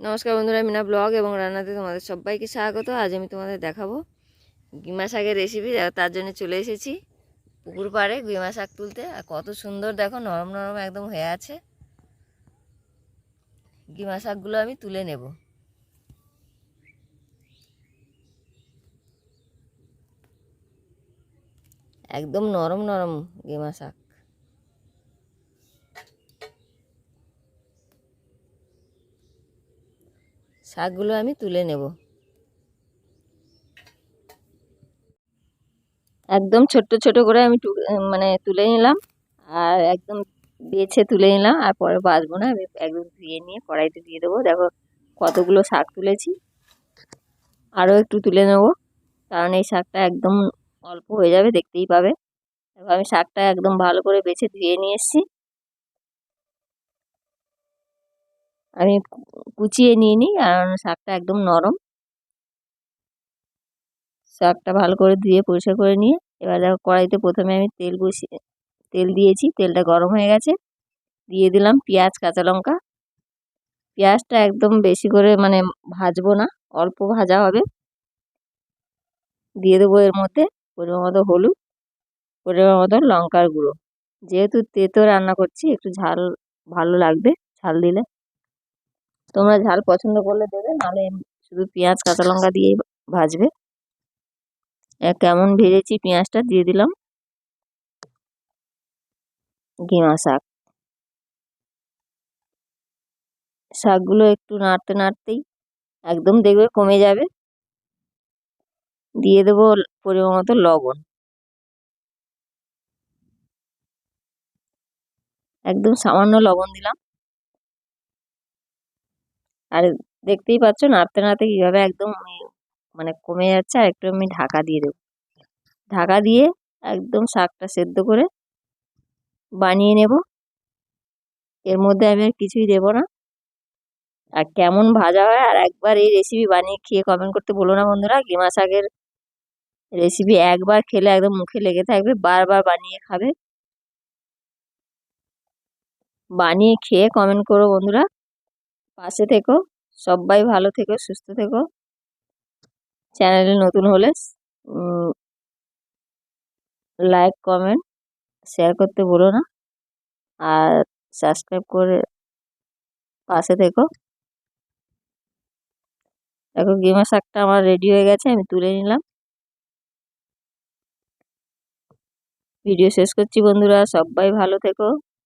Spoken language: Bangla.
নমস্কার বন্ধুরা মিনা ব্লগ এবং রান্নাতে তোমাদের সবাইকে স্বাগত। আজ আমি তোমাদের দেখাবো গিমা শাকের রেসিপি তার জন্য চলে এসেছি পুকুর পাড়ে গিমা শাক তুলতে। আর কত সুন্দর, দেখো নরম নরম একদম হয়ে আছে। গিমা শাকগুলো আমি তুলে নেব। একদম নরম নরম গিমা শাক। শাকগুলো আমি তুলে নেব। একদম ছোট্ট ছোট করে আমি মানে তুলে নিলাম আর একদম বেছে তুলে নিলাম আর পরে বাছবো না। আমি একদম ধুয়ে নিয়ে কড়াইতে দিয়ে দেবো। দেখো কতগুলো শাক তুলেছি। আরও একটু তুলে নেব কারণ এই শাকটা একদম অল্প হয়ে যাবে, দেখতেই পাবে। আমি শাকটা একদম ভালো করে বেছে ধুয়ে নিয়ে এসেছি। আমি কুচিয়ে নিয়ে নিই আর শাকটা একদম নরম। শাকটা ভালো করে ধুয়ে পরিষ্কার করে নিয়ে, এবার কড়াইতে প্রথমে আমি তেল বসিয়ে, তেল দিয়েছি, তেলটা গরম হয়ে গেছে। দিয়ে দিলাম পেঁয়াজ, কাঁচা লঙ্কা। পেঁয়াজটা একদম বেশি করে মানে ভাজবো না, অল্প ভাজা হবে। দিয়ে দেবো এর মধ্যে পরিমাণ মতো হলুদ, পরিমাণ মতো লঙ্কার গুঁড়ো। যেহেতু তেতো রান্না করছি, একটু ঝাল ভালো লাগবে, ঝাল দিলে। তোমরা ঝাল পছন্দ করলে দেবে, নাহলে শুধু পেঁয়াজ, কাঁচা লঙ্কা দিয়েই ভাজবে। কেমন ভেজেছি পেঁয়াজটা দিয়ে দিলাম। ঘিমা শাক। শাকগুলো একটু নাড়তে নাড়তেই একদম দেখবে কমে যাবে। দিয়ে দেবো পরিমাণ মতো লবণ। একদম সামান্য লবণ দিলাম। আর দেখতেই পাচ্ছ নাড়তে নাড়তে কীভাবে একদম মানে কমে যাচ্ছে আর একটু আমি ঢাকা দিয়ে দেবো। ঢাকা দিয়ে একদম শাকটা সেদ্ধ করে বানিয়ে নেব। এর মধ্যে আমি আর কিছুই দেবো না। আর কেমন ভাজা হয় আর একবার এই রেসিপি বানিয়ে খেয়ে কমেন্ট করতে বলো না বন্ধুরা। গেমা শাকের রেসিপি একবার খেলে একদম মুখে লেগে থাকবে, বারবার বানিয়ে খাবে। বানিয়ে খেয়ে কমেন্ট করো বন্ধুরা। পাশে থেকো, সবাই ভালো থেকো, সুস্থ থেকো। চ্যানেলে নতুন হলে লাইক, কমেন্ট, শেয়ার করতে বলো না। আর সাবস্ক্রাইব করে পাশে থেকো। দেখো, গেমা শাকটা আমার রেডি হয়ে গেছে, আমি তুলে নিলাম। ভিডিও শেষ করছি বন্ধুরা, সবাই ভালো থেকো।